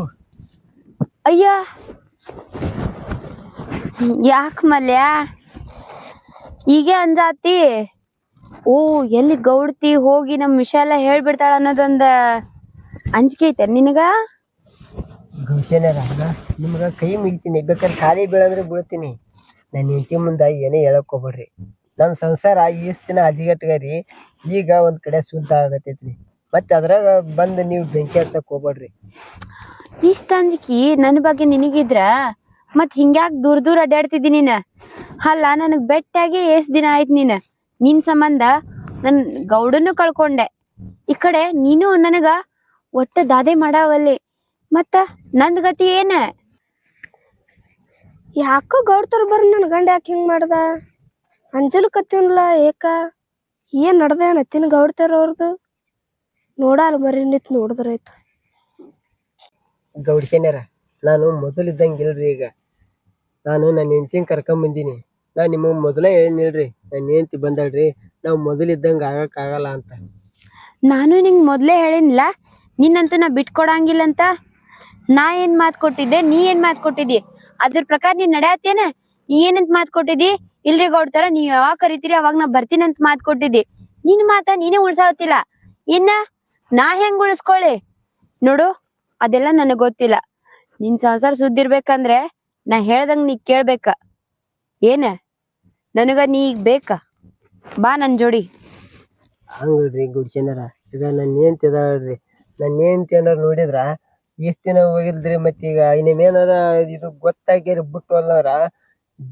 ಅಯ್ಯ. ಯಾಕ ಮಲ್ಯ? ಈಗ ಅಂಜಾತಿ? ಓ, ಎಲ್ಲಿ ಗೌಡ್ತಿ ಹೋಗಿ ನಮ್ಮ ವಿಷಯ ಎಲ್ಲ ಹೇಳ್ಬಿಡ್ತಾಳ ಅನ್ನೋದೊಂದ ಅಂಜಿಕೆ ಐತೆ ನಿನಗ? ಗೌಶೇನರ ನಿಮ್ಗೆ ಕೈ ಮುಗಿತೀನಿ. ಬೇಕಾದ್ರೆ ಖಾಲಿ ಬೀಳಂದ್ರೆ ಬೀಳ್ತೀನಿ. ನನ್ನ ಹೆಂಡತಿ ಮುಂದೆ ಏನೇ ಹೇಳಕ್ ಹೋಗ್ಬೇಡ್ರಿ. ನನ್ನ ಸಂಸಾರ ಇಷ್ಟು ದಿನ ಹದಿಗಟ್ಗರಿ ಈಗ ಒಂದ್ ಕಡೆ ಶುದ್ಧ ಆಗತೈತ್ರಿ. ಮತ್ತೆ ಅದ್ರಾಗ ಬಂದು ನೀವು ಬೆಂಕಿ ಹಚ್ಚಕ್ ಹೋಗ್ಬೇಡ್ರಿ. ಇಷ್ಟ ಅಂಜಿಕಿ ನನ್ನ ಬಗ್ಗೆ ನಿನಗಿದ್ರ? ಮತ್ ಹಿಂಗ್ಯಾಕ್ ದೂರ ದೂರ ಅಡ್ಡಾಡ್ತಿದ್ದಿ ನೀನ? ಅಲ್ಲ, ನನಗ್ ಬೆಟ್ಟಾಗಿ ಎಷ್ಟ್ ದಿನ ಆಯ್ತು ನೀನ? ನಿನ್ ಸಂಬಂಧ ನನ್ ಗೌಡನ್ನು ಕಳ್ಕೊಂಡೆ. ಈ ಕಡೆ ನೀನು ನನಗ ಒಟ್ಟ ದಾದೆ ಮಾಡಾವಲ್ಲಿ. ಮತ್ತ ನಂದ್ ಗತಿ ಏನ? ಯಾಕೋ ಗೌಡ್ತಾರ ಬರ್ರಿ ನನ್ನ ಗಂಡ ಯಾಕೆ ಹಿಂಗ್ ಮಾಡ್ದ? ಅಂಜಲ್ಕತ್ತೀನಲ್ಲ ಏಕ? ಏನು ನಡ್ದೇನ ತಿನ್ ಗೌಡ್ತಾರ ಅವ್ರದ್ದು ನೋಡಾರ ಬರ್ರಿ ನಿತ್ ನೋಡಿದ್ರಾಯ್ತು. ಗೌಡ್ಶೇನರ ನಾನು ಮೊದಲಿದ್ದಂಗೆ ಇಲ್ರಿ ಈಗ. ನಾನು ನನ್ನ ಹೆಂಡತಿನ ಕರ್ಕೊಂಡ್ ಬಂದೀನಿ. ನಾ ನಿಮಗೆ ಮೊದಲೇ ಹೇಳಿನಿಲ್ರಿ ನನ್ನ ಹೆಂಡತಿ ಬಂದಳ್ರಿ, ನಾವು ಮೊದಲಿದ್ದಂಗೆ ಆಗಕ್ಕಾಗಲ್ಲ ಅಂತ. ನಾನು ನಿಮಗೆ ಮೊದಲೇ ಹೇಳಿನ್ಲ, ನಿನ್ನಂತ ನಾ ಬಿಟ್ಕೊಡಂಗಿಲ್ಲ ಅಂತ ನಾ ಏನ್ ಮಾತ್ ಕೊಟ್ಟಿದ್ದೆ, ನೀ ಏನ್ ಮಾತ್ ಕೊಟ್ಟಿದ್ದಿ? ಅದ್ರ ಪ್ರಕಾರ ನೀನ್ ನಡೆಯತ್ತೇನ ನೀ ಏನಂತ ಮಾತ್ ಕೊಟ್ಟಿದ್ದಿ? ಇಲ್ರಿ ಗೌಡ್ತಾರ ನೀ ಯಾವಾಗ ಕರಿತೀರಿ, ಅವಾಗ ನಾ ಬರ್ತೀನಿ ಅಂತ ಮಾತ್ ಕೊಟ್ಟಿದ್ದಿ. ನಿನ್ ಮಾತ ನೀನೇ ಉಳ್ಸಾವತ್ತಿಲ್ಲ. ಇನ್ನ ನಾ ಹೆಂಗ್ ಉಳಿಸ್ಕೊಳ್ಳಿ? ನೋಡು ಅದೆಲ್ಲ ನನಗ್ ಗೊತ್ತಿಲ್ಲ. ನಿನ್ ಸಂಸಾರ ಸುದ್ದಿರ್ಬೇಕಂದ್ರೆ ನಾ ಹೇಳ್ದಂಗ್ ನೀ ಕೇಳ್ಬೇಕ. ಏನ? ನನಗ ನೀ ಈಗ ಬೇಕ. ಬಾ ನನ್ ಜೋಡಿ. ಹಂಗ್ರಿ ಗುಡ್ ಜನರ ಈಗ ನನ್ನ ಹೆಂಡತಿ ರೀ ನನ್ನ ಹೆಂಡ್ತಿ ಏನಾರ ನೋಡಿದ್ರ ಇಷ್ಟ್ ದಿನ ಹೋಗಿಲ್ರಿ ಮತ್ತೆ ಈಗ ಇನ್ನೇನದ ಇದು ಗೊತ್ತಾಗ್ಯಾರ ಬಿಟ್ಟು ಅಲ್ಲವರ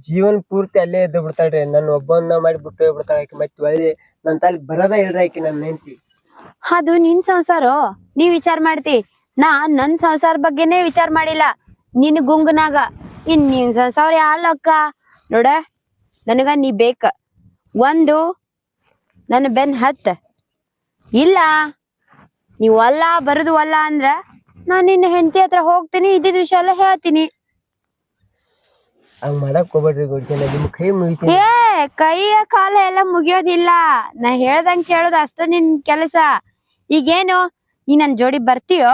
ಜೀವನ ಪೂರ್ತಿ ಅಲ್ಲೇ ಇದ್ದು ಬಿಡ್ತಾಳ್ರಿ. ನನ್ನ ಒಬ್ಬನ ಮಾಡಿ ಬಿಟ್ಟು ಹೋಗ್ಬಿಡ್ತಾಳ ಆಕಿ ಮತ್ತೆ ಒಳ್ಳೆ ನನ್ನ ತಾಲಿ ಬರೋದ ಇಲ್ರಿ ಆಕಿ ನನ್ನ ಹೆಂಡ್ತಿ. ಅದು ನಿನ್ ಸಂಸಾರ? ನೀ ವಿಚಾರ ಮಾಡ್ತಿ. ನಾ ನನ್ ಸಂಸಾರ ಬಗ್ಗೆನೇ ವಿಚಾರ ಮಾಡಿಲ್ಲ. ನಿನ್ ಗುಂಗನಾಗ. ಇನ್ ನಿನ್ ಸಂಸಾರ ಯಾಲಕ್ಕ ನೋಡ ನನಗ ನೀ ಬೇಕ. ಒಂದು ನನ್ನ ಬೆನ್ ಹತ್ತ ಇಲ್ಲ ನೀವು ಅಲ್ಲ ಬರದು ಅಲ್ಲ ಅಂದ್ರ ನಾನ್ ನಿನ್ನ ಹೆಂಡತಿ ಹತ್ರ ಹೋಗ್ತೀನಿ ಇದ್ದಿದ್ ವಿಷಯ ಎಲ್ಲ ಹೇಳ್ತೀನಿ. ಹಂಗ್ ಮಾಡಕ್ ಹೋಗ್ಬೇಡ್ರಿ ಗುಡ್ಸೇನ ನಿಮ್ ಕೈ ಮುಗಿತೀನಿ. ಏ ಕೈಯ ಕಾಲ ಎಲ್ಲ ಮುಗಿಯೋದಿಲ್ಲ. ನಾ ಹೇಳ್ದಂಗ್ ಕೇಳೋದು ಅಷ್ಟ ನಿನ್ ಕೆಲಸ. ಈಗೇನು? ನೀ ನನ್ ಜೋಡಿ ಬರ್ತೀಯೋ?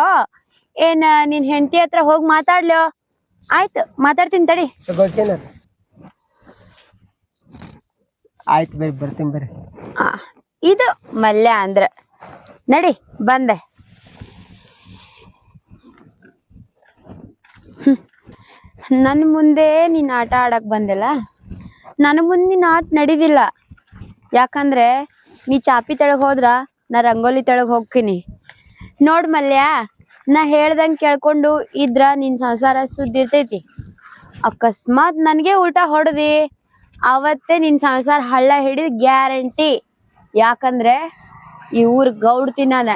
ಏನ್ ನಿನ್ ಹೆಂಡತಿ ಹತ್ರ ಹೋಗಿ ಮಾತಾಡ್ಲೋ? ಆಯ್ತು ಮಾತಾಡ್ತೀನಿ ತಡಿ. ಆಯ್ತು ಬರ್ತೀನಿ ಬರ್ರಿ ಆ, ಇದು ಮಲ್ಯ ಅಂದ್ರ. ನಡಿ ಬಂದೆ. ಹ್ಮ್. ನನ್ ಮುಂದೆ ನೀನ್ ಆಟ ಆಡಕ್ ಬಂದಿಲ್ಲ. ನನ್ ಮುಂದೆ ನೀನ್ ಆಟ ನಡೀದಿಲ್ಲ. ಯಾಕಂದ್ರೆ ನೀ ಚಾಪಿ ತೆಳಗ್ ಹೋದ್ರ ನಾ ರಂಗೋಲಿ ತೆಳಗ್ ಹೋಗ್ತೀನಿ. ನೋಡ್ ಮಲ್ಯ, ನಾ ಹೇಳ್ದಂಗ್ ಕೇಳ್ಕೊಂಡು ಇದ್ರ ನಿನ್ ಸಂಸಾರ ಸುದ್ದಿ ಇರ್ತೈತಿ. ಅಕಸ್ಮಾತ್ ನನ್ಗೆ ಊಟ ಹೊಡೆದಿ. ಅವತ್ತೇ ನಿನ್ ಸಂಸಾರ ಹಳ್ಳ ಹಿಡಿದ್ ಗ್ಯಾರಂಟಿ. ಯಾಕಂದ್ರೆ ಈ ಊರ್ ಗೌಡ್ತಿ ನಾನ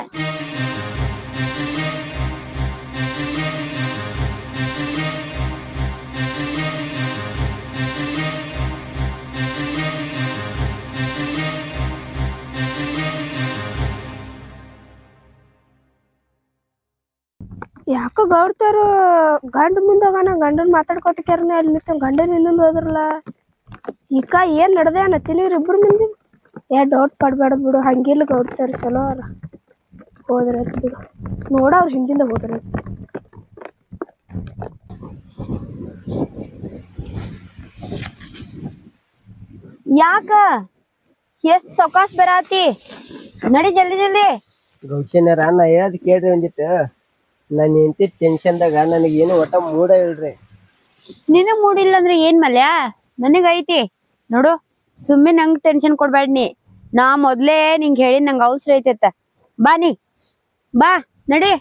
ಯಾಕೋ ಗೌಡ್ತಾರು ಗಂಡ ಮುಂದೆ ಹೋಗೋಣ ಗಂಡನ್ ಮಾತಾಡ್ಕೊತಕ್ಯಾರನ ಅಲ್ಲಿ ನಿಂತ ಗಂಡನ ಇನ್ನೊಂದು ಹೋದ್ರಲ್ಲ. ಈಕ ಏನ್ ನಡ್ದೆ ಅನ್ನತ್ತೀನಿ ಇಬ್ರು ಮಂದಿ. ಯಾ ಡೌಟ್ ಪಡ್ಬೇಡದ್ ಬಿಡು ಹಂಗಿಲ್ಲ ಗೌಡ್ತಾರ ಚಲೋ ಅವ್ರ. ಹೋದ್ರೆ ಬಿಡು. ನೋಡ ಅವ್ರು ಹಿಂದಿಂದ ಹೋದ್ರ ಯಾಕ? ಎಷ್ಟ್ ಸೊಕಾಸ್ ಬರಾತಿ? ನಡಿ ಜಲ್ದಿ ಜಲ್ದಿ. ಗೌಶನ್ಯರ ನಾ ಹೇಳದ್ ಕೇಳ್ರಿ ಒಂದಿಟ್ಟು. ನನ್ನ ಹೆಂಡತಿ ಟೆನ್ಷನ್ದಾಗ ನನಗೆ ಏನು ಒಟ್ಟ ಮೂಡ ಇಲ್ರಿ. ನಿನಗ್ ಮೂಡಿಲ್ಲ ಅಂದ್ರೆ ಏನ್ ಮಲ್ಯ? ನನಗ್ ಐತಿ ನೋಡು ಸುಮ್ಮನೆ ನಂಗ್ ಟೆನ್ಷನ್ ಕೊಡ್ಬೇಡ್ನಿ ನೀ. ನಾ ಮೊದ್ಲೇ ನಿಂಗ್ ಹೇಳಿ ನಂಗ್ ಅವಸರ ಐತೈತ. ಬಾ ನೀ. ಬಾ ನಡಿ.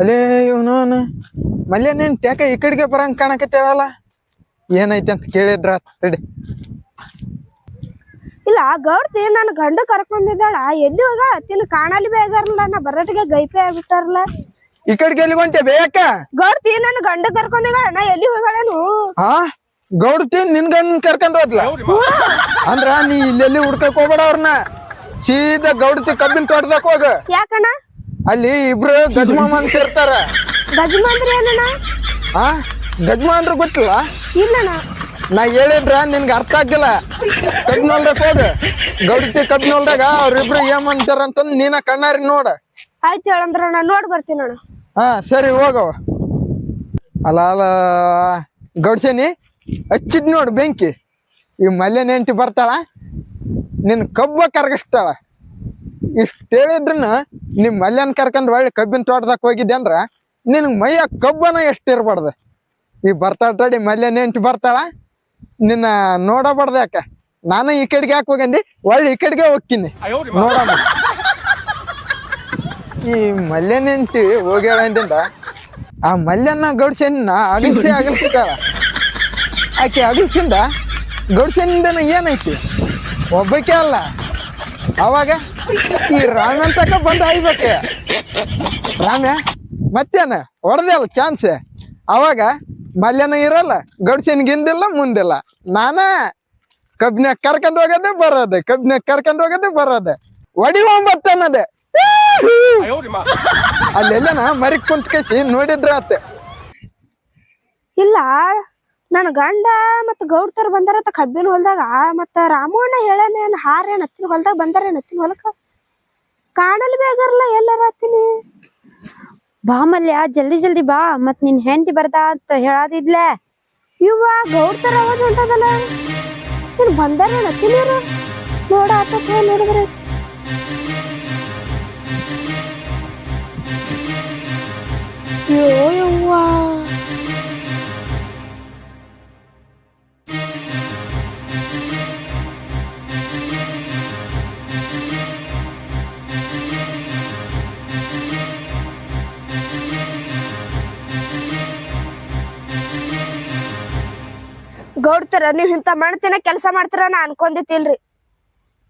ಅಲೇ ಇವನು ಮಲ್ಯ ನೀನ್ ಟ್ಯಾಕ ಈ ಕಡೆಗೆ ಬರಂಗ್ ಕಾಣಕತ್ತೇಳಲ್ಲ ಏನೈತಿ ಅಂತ ಕೇಳಿದ್ರ ರೆಡಿ ಇಲ್ಲ ಗೌಡ್ತಿ ನನ್ನ ಗಂಡ ಕರ್ಕೊಂಡಿದ್ದಾಳ ಎಲ್ಲಿ ಹೋಗಾಳ ತಿನ್ ಕಾಣಲಿ ಬೇಗಾರಲ್ಲ ನಾ ಬರಟಿಗೆ ಗೈಪೆ ಆಗ್ಬಿಟ್ಟಾರಲ್ಲ ಈ ಕಡೆಗೆ ಎಲ್ಲಿ ಹೊಂಟೆ ಬೇಕ ಗೌಡ್ತಿ ನನ್ನ ಗಂಡ ಕರ್ಕೊಂಡಿದ್ದಾಳ ನಾ ಎಲ್ಲಿ ಹೋಗಾಳೇನು ಹಾ ಗೌಡ್ತಿ ನಿನ್ ಗಂಡ ಕರ್ಕೊಂಡ್ ಹೋದ್ಲ? ಅಂದ್ರ ನೀ ಇಲ್ಲೆಲ್ಲಿ ಹುಡ್ಕಕ್ ಹೋಗ್ಬೇಡ ಅವ್ರನ್ನ ಸೀದಾ ಗೌಡ್ತಿ ಕಬ್ಬಿನ ತೋಟದಾಗ ಹೋಗ. ಯಾಕಣ್ಣ? ಅಲ್ಲಿ ಇಬ್ರು ಗಜಮಾಮ ಅಂತ ಇರ್ತಾರ ಏನಣ್ಣ? ಗಜ್ಮ ಅಂದ್ರೆ ಗೊತ್ತಿಲ್ಲ ಇಲ್ಲಣ್ಣ. ನಾ ಹೇಳಿದ್ರ ನಿನ್ಗೆ ಅರ್ಥ ಆಗಿಲ್ಲ ಕಬ್ಬಿನ ಹೋದ. ಗೌಡತಿ ಕಬ್ಬಿನ ಹೊಲ್ದಾಗ ಅವ್ರಿಬ್ರು ಏನ್ ಅಂತಾರ ಅಂತ ನೀನ ಕಣ್ಣಾರಿ ನೋಡ. ಆಯ್ತು ಹೇಳಂದ್ರ ನಾನು ನೋಡ್ ಬರ್ತೀನಿ ಅಣ್ಣ. ಹಾ ಸರಿ ಹೋಗವ ಅಲ್ಲ ಅಲ್ಲ ಗೌಡ್ಸೇನಿ ಹಚ್ಚಿದ್ ನೋಡು ಬೆಂಕಿ. ಈ ಮಲ್ಲೆ ನೆಂಟಿ ಬರ್ತಾಳ ನಿನ್ ಕಬ್ಬ ಕರಗಿಸ್ತಾಳ. ಇಷ್ಟ ಹೇಳಿದ್ರನ ನಿಮ್ ಮಲ್ಯನ್ ಕರ್ಕೊಂಡ್ ಒಳ್ಳೆ ಕಬ್ಬಿನ ತೋಟದಾಗ ಹೋಗಿದ್ದೆ ಅಂದ್ರ ನಿನಗ್ ಮೈಯ ಕಬ್ಬನ ಎಷ್ಟ್ ಇರ್ಬಾರ್ದು ಈ ಬರ್ತಾಳ ತಡಿ, ಮಲ್ಯನ್ ಎಂಟು ಬರ್ತಾಳ, ನಿನ್ನ ನೋಡಬಾರ್ದು ಯಾಕ? ನಾನು ಈ ಕಡೆಗೆ ಯಾಕೆ ಹೋಗಂದಿ? ಒಳ್ಳೆ ಈ ಕಡೆಗೆ ಹೋಗ್ತೀನಿ. ನೋಡೋಣ ಈ ಮಲ್ಯನ್ ಎಂಟಿ ಹೋಗ್ಯಾಳ ಅಂದಿಂದ ಆ ಮಲ್ಯನ ಗೌಡ್ಸೇನ ಅಗಲ್ಸಿ ಅಗಲ್ಸಿದ್ದಾಳ ಆಕೆ ಅಗಲ್ಸಿಂದ ಗೌಡ್ಸೇನಿಂದನ ಏನೈತಿ? ಒಬ್ಬಕ್ಕೆ ಅಲ್ಲ. ಅವಾಗ? ಈ ರಾಂಗ್ ಅಂತ ಬಂದ ಆಯ್ಬೇಕೆ ರಾಮ್ಯ ಮತ್ತೇನ ಹೊಡೆದೆ ಅಲ್ಲ ಚಾನ್ಸ್ ಅವಾಗ ಮಲ್ಯನ ಇರಲ್ಲ ಗಿಂದಿಲ್ಲ ಮುಂದಿಲ್ಲ. ನಾನ ಕಬ್ಬಿನಾಗ ಕರ್ಕೊಂಡ್ ಹೋಗೋದೇ ಬರೋದೆ ಕಬ್ಬಿನಾಗ ಕರ್ಕೊಂಡ್ ಹೋಗದೆ ಬರೋದೆ. ಒಡಿ ಒಂಬತ್ತನ್ನದೆ ಅಲ್ಲೆಲ್ಲನ ಮರಿ ಕುಂತ್ಕಿ ನೋಡಿದ್ರ ಆತ. ಇಲ್ಲ ನನ್ನ ಗಂಡ ಮತ್ತು ಗೌಡ್ತರ್ ಬಂದಾರ ಅಂತ ಕಬ್ಬಿನ ಹೊಲ್ದಾಗ. ಮತ್ತು ರಾಮಣ್ಣ ಹೇಳೇನ ಹಾರೇ ನತ್ತಿನ ಹೊಲ್ದಾಗ ಬಂದಾರೇನ್ ನತ್ತಿನ ಹೊಲಕ್ಕ? ಕಾಣಲ್ ಬೇಗಾರಲ್ಲ ಎಲ್ಲಾರ ಹತ್ತೀನಿ. ಬಾ ಮಲ್ಯ ಜಲ್ದಿ ಜಲ್ದಿ ಬಾ. ಮತ್ ನಿನ್ ಹೆಂಡತಿ ಬರ್ತಾ ಅಂತ ಹೇಳಾದಿದ್ಲೆ. ಇವ್ವ ಗೌಡ್ತರ ಅವಾಜ್ ಹೊಂಟದಲ್ಲ. ನೀನು ಬಂದಾರೇನ್ ಹತ್ತೀನಿ ಇವ್ರು? ನೋಡ ಆತ ನೋಡಿದ್ರೆ. ಅಯ್ಯೋ ಯವ್ವ. ಗೌಡ್ತರ ನೀವ್ ಇಂತ ಮಾಡ್ತೀನ ಕೆಲಸ ಮಾಡ್ತೀರ ನಾ ಅನ್ಕೊಂಡಿತ್ತಿಲ್ರಿ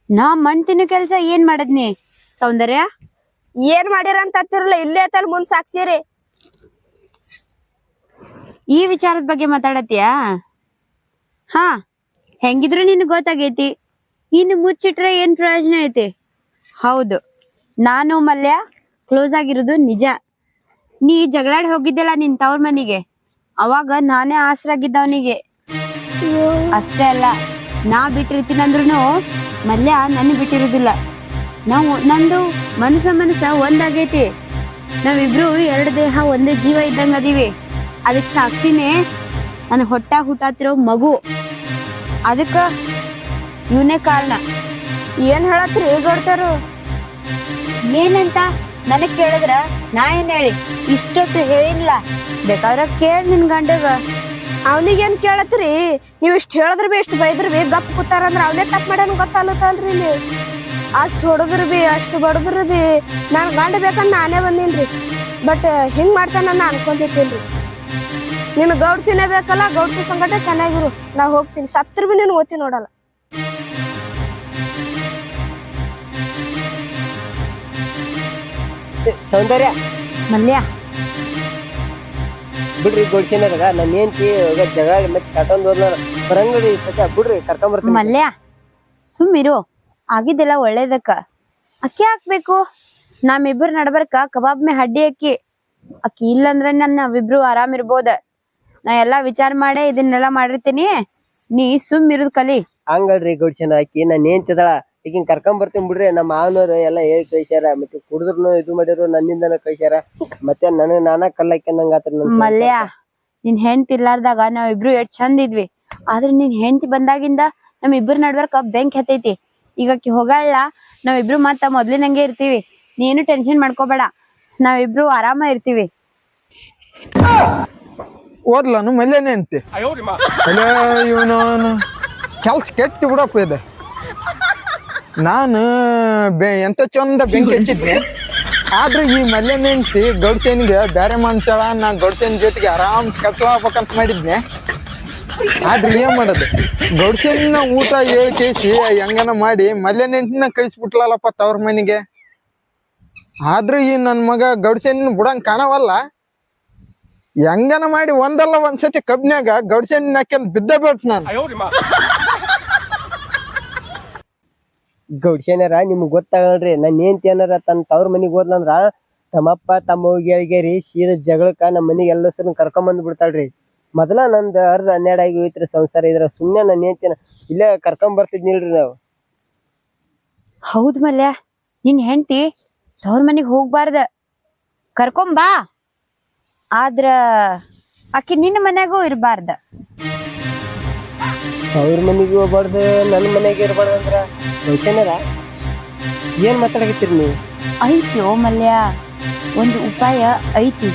ನಾ ಮಣ್ ತಿನ್ನೋ ಕೆಲ್ಸ ಏನ್ ಮಾಡದ್ನಿ ಸೌಂದರ್ಯ? ಏನ್ ಮಾಡಿರ ಅಂತ ಹತ್ತಿರಲ್ಲ ಇಲ್ಲೇ ತಲ್ ಮುಂದ್ ಸಾಕ್ಸಿರಿ. ಈ ವಿಚಾರದ ಬಗ್ಗೆ ಮಾತಾಡತ್ತೀಯಾ? ಹಾ ಹೆಂಗಿದ್ರು ನಿನ್ ಗೊತ್ತಾಗೈತಿ. ಇನ್ನು ಮುಚ್ಚಿಟ್ರೆ ಏನ್ ಪ್ರಯೋಜನ ಐತಿ? ಹೌದು ನಾನು ಮಲ್ಯ ಕ್ಲೋಸ್ ಆಗಿರೋದು ನಿಜ. ನೀ ಜಗಳಾಡಿ ಹೋಗಿದ್ದೆಲ್ಲ ನಿನ್ ತವ್ರ ಮನಿಗೆ. ಅವಾಗ ನಾನೇ ಆಸರಾಗಿದ್ದವನಿಗೆ. ಅಷ್ಟೇ ಅಲ್ಲ ನಾ ಬಿಟ್ಟಿರ್ತೀನಂದ್ರೂ ಮಲ್ಯ ನನ್ನ ಬಿಟ್ಟಿರೋದಿಲ್ಲ. ನಾವು ನಂದು ಮನಸ ಮನಸ ಒಂದಾಗೈತಿ. ನಾವಿಬ್ರು ಎರಡು ದೇಹ ಒಂದೇ ಜೀವ ಇದ್ದಂಗೆ ಅದೀವಿ. ಅದಕ್ಕೆ ಸಾಕ್ಷಿನೇ ನನ್ನ ಹೊಟ್ಟ ಹುಟ್ಟಾತಿರೋ ಮಗು. ಅದಕ್ಕ ಇವನೇ ಕಾರಣ. ಏನ್ ಹೇಳತ್ರಿ? ಗೌಡ್ತರು ಏನಂತ ನನಗೆ ಕೇಳಿದ್ರ ನಾ ಏನ್ ಹೇಳಿ? ಇಷ್ಟೊತ್ತು ಹೇಳಿಲ್ಲ. ಬೇಕಾದ್ರೆ ಕೇಳಿ ನಿನ್ ಗಂಡಗ. ಅವನಿಗೇನ್ ಕೇಳತ್ರಿ ನೀವು ಇಷ್ಟ ಹೇಳಿದ್ರ ಬಿ ಇಷ್ಟ ಬೈದ್ರ ಬಿ ಗಪ್ ಕೂತಾರಂದ್ರ ಅವನೇ ತಪ್ಪ ಮಾಡ್ಯಾನ ಗೊತ್ತಲ್ಲತ್ತಲ್ರಿ ಇಲ್ಲಿ. ಅಷ್ಟು ಹೊಡದ್ರ ಬಿ ಅಷ್ಟು ಬಡದ್ರ ಬಿ ನಾನು ಗಂಡ ಬೇಕಂದ್ ನಾನೇ ರೀ ಬಟ್ ಹಿಂಗ್ ಮಾಡ್ತಾನ ನಾ ರೀ ನೀನು ಗೌಡ್ ತಿನ್ನಬೇಕಲ್ಲ ಗೌಡ್ತಿ ಸಂಗಟ ಚೆನ್ನಾಗಿರು. ನಾ ಹೋಗ್ತೀನಿ. ಸತ್ರ ಬಿ ನೀನು ಓದ್ತೀನಿ ನೋಡಲ್ಲ. ಸೌಂದರ್ಯ. ಮಲ್ಯ. ಬಿಡ್ರಿ ಗೋಡ್ಸಿನಾಗ ನನ್ನ ಹೆಂಡತಿ ಜಗಳ ಮತ್ತೆ ಕರ್ಕೊಂಡ್ ಹೋದ್ನ ಬರಂಗಡಿ ಸತ್ಯ ಬಿಡ್ರಿ ಕರ್ಕೊಂಬರ್ತೀನಿ ಮಲ್ಯ ಸುಮ್ಮಿರು. ಆಗಿದ್ದೆಲ್ಲ ಒಳ್ಳೇದಕ್ಕ. ಅಕ್ಕಿ ಹಾಕ್ಬೇಕು. ನಮ್ಮಿಬ್ರು ನಡ್ಬರ್ಕ ಕಬಾಬ್ ಮೇ ಹಡ್ಡಿ ಅಕ್ಕಿ. ಅಕ್ಕಿ ಇಲ್ಲಂದ್ರೆ ನನ್ನ ಇಬ್ರು ಆರಾಮ್ ಇರ್ಬೋದ. ನಾ ಎಲ್ಲಾ ವಿಚಾರ ಮಾಡೇ ಇದನ್ನೆಲ್ಲ ಮಾಡಿರ್ತೀನಿ. ನೀ ಸುಮ್ ಇರುದ್ ಕಲಿ. ಹಂಗಲ್ರಿ ಗೌಡ್ಸೇನ ಆಕಿ ನನ್ನ ಹೆಂಡ್ತಿದಾಳ ಈಗಿನ ಕರ್ಕೊಂಡ್ ಬರ್ತೀನಿ ಬಿಡ್ರಿ ನಮ್ಮ ಮಾವನವ್ರು ಎಲ್ಲ ಹೇಳಿ ಕಳಿಸ್ಯಾರ ಮತ್ತೆ ಕುಡಿದ್ರು ಇದು ಮಾಡಿದ್ರು ನನ್ನಿಂದನ ಕಳಿಸ್ಯಾರ ಮತ್ತೆ ನನಗ್ ನಾನ ಕಲ್ಲಕ್ಕೆ ನಂಗ ಆತ್ರ ನನ್ ಮಲ್ಯ ನಿನ್ ಹೆಂಡ್ತಿ ಇರ್ಲಾರ್ದಾಗ ನಾವಿಬ್ರು ಎಷ್ಟ್ ಚಂದ ಇದ್ವಿ. ಆದ್ರೆ ನಿನ್ ಹೆಂಡ್ತಿ ಬಂದಾಗಿಂದ ನಮ್ ಇಬ್ರು ನಡ್ವರ್ಕ ಬೆಂಕಿ ಹತ್ತೈತಿ. ಈಗ ಹೋಗಲ್ಲ ನಾವ್ ನಾವಿಬ್ರು ಮತ್ತ ಮೊದ್ಲಿನಂಗೆ ಇರ್ತೀವಿ. ನೀನು ಟೆನ್ಷನ್ ಮಾಡ್ಕೋಬೇಡ. ನಾವಿಬ್ರು ಆರಾಮ ಇರ್ತೀವಿ. ಓದ್ಲನು ಮಲ್ಯನೇ ಅಂತೆ. ಇವನು ಕೆಲ್ಸ ಕೆಟ್ಟು ಬಿಡಪ್ಪ ಇದೆ. ನಾನು ಎಂತ ಚಂದ ಬೆಂಕಿ ಹಚ್ಚಿದ್ದೆ. ಆದ್ರೆ ಈ ಮಲ್ಲೆ ಹೆಂಡ್ತಿ ಗೌಡ್ಸೇನಿಗೆ ಬೇರೆ ಮಾಡ್ತಾಳ ನಾ ಗೌಡ್ಸೇನ್ ಜೊತೆಗೆ ಆರಾಮ್ ಕಟ್ಲಾಗ್ಬೇಕಂತ ಮಾಡಿದ್ನೆ. ಆದ್ರೆ ಏನ್ ಮಾಡೋದು? ಗೌಡ್ಸೇನ ಊಟ ಹೇಳಿ ಕೇಸಿ ಹೆಂಗನ ಮಾಡಿ ಮಲ್ಲೆ ಹೆಂಡ್ತಿನ ಕಳಿಸ್ಬಿಟ್ಲಲ್ಲಪ್ಪ ತವ್ರ ಮನೆಗೆ. ಆದ್ರೆ ಈ ನನ್ ಮಗ ಗೌಡ್ಸೇನ ಬಿಡಂಗ್ ಕಾಣವಲ್ಲ. ಹೆಂಗನ ಮಾಡಿ ಒಂದಲ್ಲ ಒಂದ್ಸತಿ ಕಬ್ನ್ಯಾಗ ಗೌಡ್ಸೇನ್ ಹಾಕ್ಯಂದ್ ಬಿದ್ದ ಬಿಡ್ತ ನಾನು. ಗೌಡ್ಸೇನಾರ ನಿಮ್ಗೆ ಗೊತ್ತಾಗಲ್ರಿ? ನನ್ನ ಹೆಂಡ್ತಿ ಏನಾರ ತನ್ನ ತವ್ರ ಮನೆಗೆ ಹೋದ್ಲಂದ್ರ ತಮ್ಮಪ್ಪ, ತಮ್ಮ ಗೆಳಗೇರಿ ಸೀದಾ ಜಗಳಕ್ಕ ನಮ್ಮ ಮನೆಗೆ ಎಲ್ಲಸರನ್ನ ಕರ್ಕೊಂಡ್ ಬಂದ್ ಬಿಡ್ತಾಳ್ರಿ. ಮೊದಲ ನಂದು ಅರ್ಧ ಹನ್ನೆರಡು ಆಗಿ ಹೋಯ್ತ್ರಿ ಸಂಸಾರ ಇದ್ರ. ಸುಮ್ಮನೆ ನನ್ನ ಹೇಳ್ತೇನೆ ಇಲ್ಲೇ ಕರ್ಕೊಂಡ್ ಬರ್ತಿದ್ನಿಲ್ರಿ ನಾವು. ಹೌದ್ ಮಲ್ಯ, ನಿನ್ ಹೆಂಡತಿ ತವ್ರ ಮನೆಗೆ ಹೋಗ್ಬಾರ್ದ. ಕರ್ಕೊಂಬಾ ಆದ್ರ ಆಕಿ ನಿನ್ನ ಮನೆಗೂ ಇರಬಾರ್ದ. ಅವ್ರ ಮನೆಗೆ ಹೋಗ್ಬಾರ್ದು ನನ್ನ ಮನೆಗೆ ಇರ್ಬಾರ್ದು ಅಂದ್ರ ಏನು ಏನ್ ಮಾತಾಡಕತ್ತೀರಿ ನೀವು? ಐತ್ಯೋ ಮಲ್ಯ ಒಂದು ಉಪಾಯ ಐತಿ.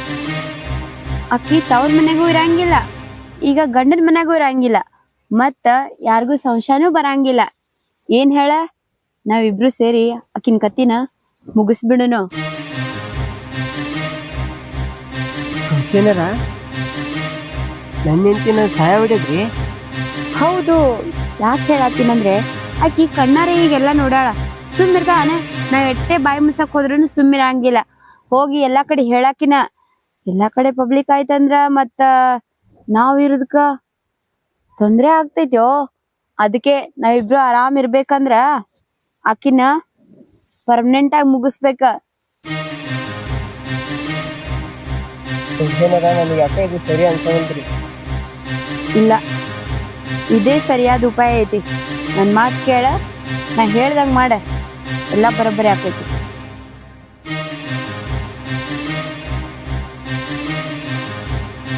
ಅಕ್ಕಿ ತವ್ರ ಮನೆಗೂ ಇರಂಗಿಲ್ಲ ಈಗ ಗಂಡನ ಮನೆಗೂ ಇರಂಗಿಲ್ಲ ಮತ್ತ ಯಾರಿಗೂ ಸಂಶಯನೂ ಬರಂಗಿಲ್ಲ. ಏನ್ ಹೇಳ? ನಾವಿಬ್ರು ಸೇರಿ ಅಕ್ಕಿನ ಕತ್ತಿನ ಮುಗಿಸ್ಬಿಡನು ನನ್ನ ಹೆಂಡತಿನ ಸಹಾಯ ಹೊಡಿದ್ರಿ ಹೌದು. ಯಾಕೆ ಹೇಳತ್ತೀನಂದ್ರೆ ಆಕಿ ಕಣ್ಣಾರೆ ಈಗೆಲ್ಲ ನೋಡಾಳ ಸುಮ್ಮಿರ್ತಾನ ನಾ ಎಟ್ಟೆ ಬಾಯಿ ಮುಸಕ್ ಹೋದ್ರೂ ಸುಮ್ಮಿರಂಗಿಲ್ಲ ಹೋಗಿ ಎಲ್ಲಾ ಕಡೆ ಹೇಳಾಕಿನ ಎಲ್ಲಾ ಕಡೆ ಪಬ್ಲಿಕ್ ಆಯ್ತಂದ್ರ ಮತ್ತ ನಾವ್ ಇರೋದಕ್ಕ ತೊಂದ್ರೆ ಆಗ್ತೈತ್ಯೋ ಅದಕ್ಕೆ ನಾವಿಬ್ರು ಆರಾಮ್ ಇರ್ಬೇಕಂದ್ರ ಆಕಿನ ಪರ್ಮನೆಂಟ್ ಆಗಿ ಮುಗಿಸ್ಬೇಕ. ಇಲ್ಲ. ಇದೇ ಸರಿಯಾದ ಉಪಾಯ ಐತಿ. ನನ್ನ ಮಾತು ಕೇಳ ನಾ ಹೇಳ್ದಂಗೆ ಮಾಡ. ಎಲ್ಲ ಬರೋಬ್ಬರಿ ಆಕೈತಿ.